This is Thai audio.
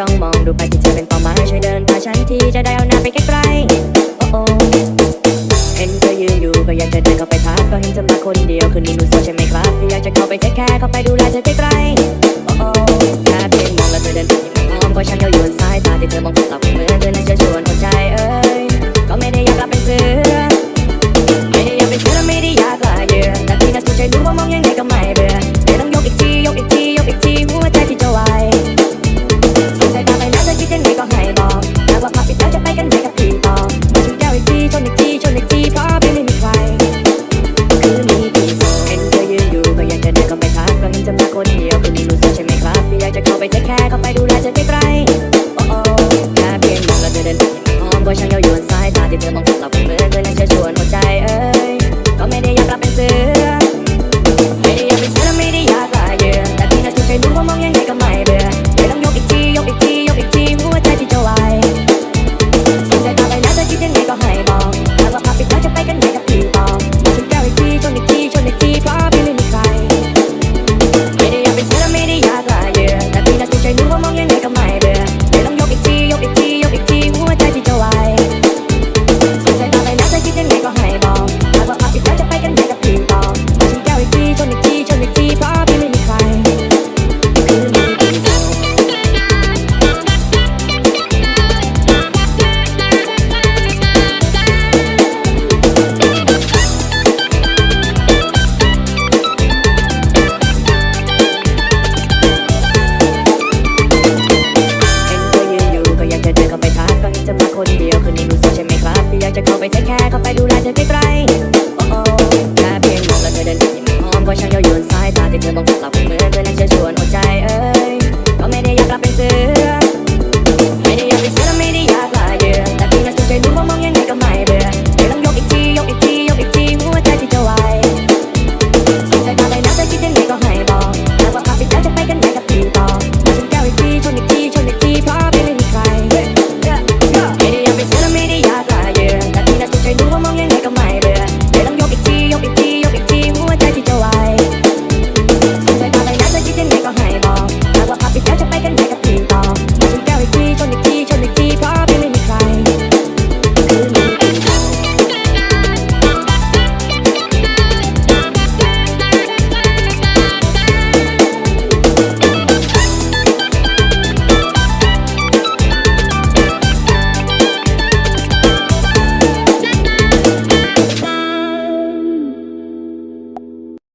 จ้องมองดูไปที่เธอเป็นเป้าหมายช่วยเดินพาฉันทีจะได้เอาหน้าไปใกล้ๆโอ้โอ้เห็นเธอยืนอยู่ก็อยากจะเดินเข้าไปทักก็เห็นเธอมาคนเดียวคืนนี้รู้สดใช่ไหมครับที่อยากจะเข้าไปเทคแคร์เข้าไปดูแลเธอใกล้ๆ ใช่ไหมครับพี่อยากจะเข้าไปเทคแคร์เข้าไปดูแลเธอใกล้ๆโอ้โอ้แค่เพียงมองแล้วเธอเดินผ่านยังไม่มองก็ช่างเย้ายวนสายตาที่เธอมองเราเหมือนเธอนั้นจะชวน ใช่ไหมครับที่อยากจะเข้าไปเทคแคร์เข้าไปดูแลเธอใกล้ๆโอ้โอ้แค่เพียงมองแล้วเธอเดินกลับยังไม่หอมก็ช่างเย้ายวนสายตาที่เธอมองกลับเหมือนเธอนั้นจะชวนหัวใจเอ้ยก็ไม่ได้อยากกลับไปซื้อ